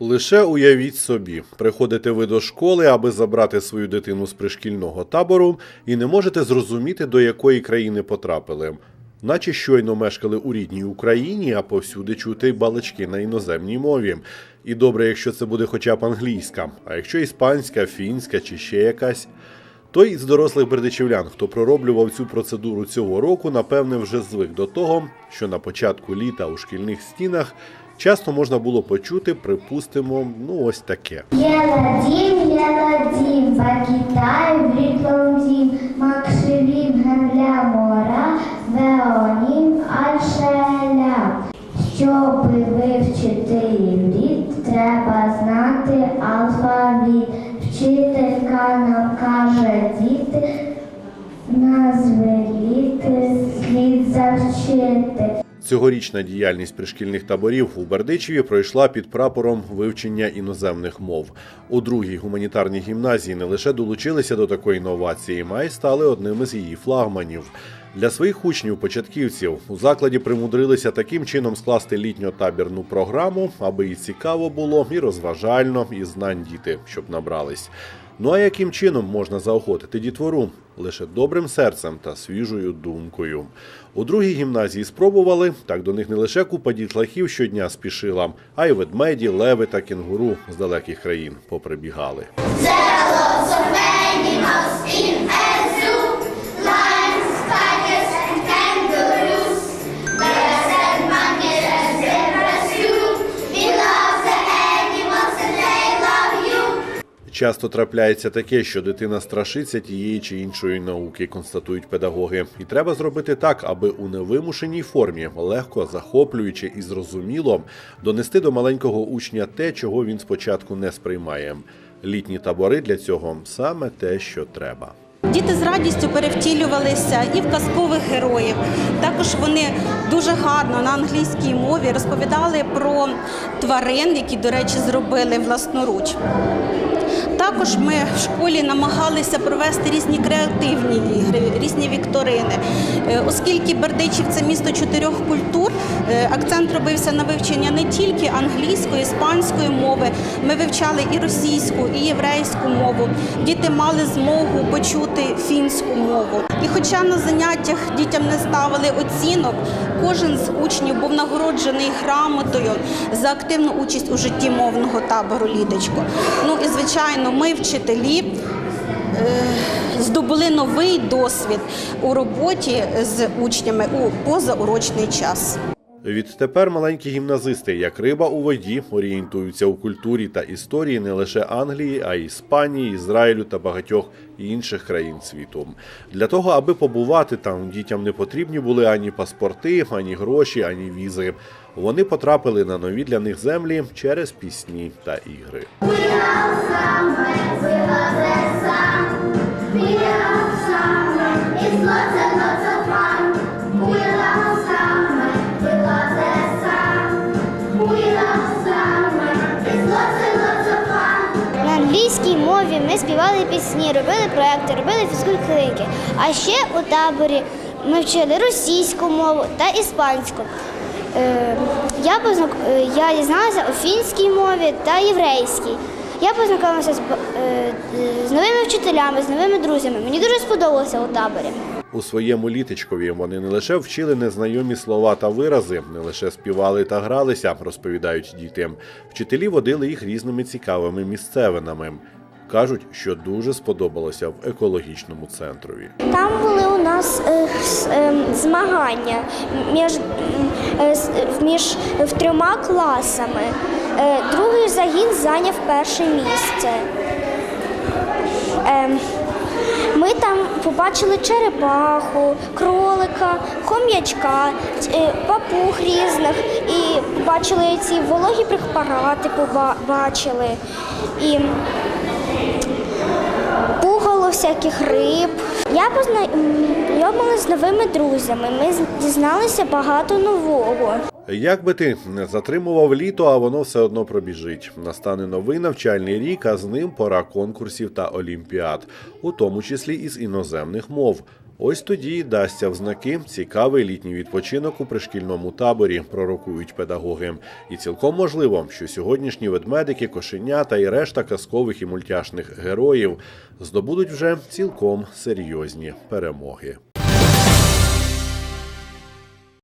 Лише уявіть собі, приходите ви до школи, аби забрати свою дитину з пришкільного табору, і не можете зрозуміти, до якої країни потрапили. Наче щойно мешкали у рідній Україні, а повсюди чути балачки на іноземній мові. І добре, якщо це буде хоча б англійська, а якщо іспанська, фінська чи ще якась. Той із дорослих бердичівлян, хто пророблював цю процедуру цього року, напевне, вже звик до того, що на початку літа у шкільних стінах часто можна було почути, припустимо, ну ось таке. Я Вадим, я Єладім, єладім, Бакітай, Брітлондім, Макшелім, Гемля, Мора, Веонім, Альшеля. Щоб вивчити іврит, треба знати алфавіт. Вчителька нам каже, Цьогорічна діяльність пришкільних таборів у Бердичеві пройшла під прапором вивчення іноземних мов. У другій гуманітарній гімназії не лише долучилися до такої інновації, а й стали одним із її флагманів. Для своїх учнів-початківців у закладі примудрилися таким чином скласти літньо-табірну програму, аби і цікаво було, і розважально, і знань діти, щоб набрались. Ну а яким чином можна заохотити дітвору? Лише добрим серцем та свіжою думкою. У другій гімназії спробували, так до них не лише купа дітлахів щодня спішила, а й ведмеді, леви та кінгуру з далеких країн поприбігали. Часто трапляється таке, що дитина страшиться тієї чи іншої науки, констатують педагоги. І треба зробити так, аби у невимушеній формі, легко, захоплюючи і зрозуміло донести до маленького учня те, чого він спочатку не сприймає. Літні табори для цього саме те, що треба. Діти з радістю перевтілювалися і в казкових героїв. Також вони дуже гарно на англійській мові розповідали про тварин, які, до речі, зробили власноруч. Також ми в школі намагалися провести різні креативні ігри, різні вікторини. Е, Оскільки Бердичів це місто чотирьох культур, е, акцент робився на вивчення не тільки англійської, іспанської мови. Ми вивчали і російську, і єврейську мову. Діти мали змогу почути фінську мову. І хоча на заняттях дітям не ставили оцінок, кожен з учнів був нагороджений грамотою за активну участь у житті мовного табору Лідочко. Ну і звичайно, ми, вчителі, е, здобули новий досвід у роботі з учнями у позаурочний час. Відтепер маленькі гімназисти, як риба у воді, орієнтуються у культурі та історії не лише Англії, а й Іспанії, Ізраїлю та багатьох інших країн світу. Для того, аби побувати там, дітям не потрібні були ані паспорти, ані гроші, ані візи. Вони потрапили на нові для них землі через пісні та ігри. На англійській ми співали пісні, робили проекти, робили фізкультурники. А ще у таборі ми вчили російську мову та іспанську. Е, Я, познак... е, я дізналася у фінській мові та єврейській. Я познайомилася з, е, з новими вчителями, з новими друзями. Мені дуже сподобалося у таборі. У своєму літочкові вони не лише вчили незнайомі слова та вирази, не лише співали та гралися, розповідають діти. Вчителі водили їх різними цікавими місцевинами. Кажуть, що дуже сподобалося в екологічному центрові. Там були у нас е, е, змагання між, е, між в трьома класами. Другий загін зайняв перше місце. Е, ми там побачили черепаху, кролика, хом'ячка, папуг різних і побачили ці вологі препарати, побачили. І всяких риб. Я познайомилася з новими друзями. Ми дізналися багато нового. Як би ти не затримував літо, а воно все одно пробіжить. Настане новий навчальний рік, а з ним пора конкурсів та олімпіад, у тому числі із іноземних мов. Ось тоді дасться в знаки цікавий літній відпочинок у пришкільному таборі, пророкують педагоги. І цілком можливо, що сьогоднішні ведмедики, кошенята і решта казкових і мультяшних героїв здобудуть вже цілком серйозні перемоги.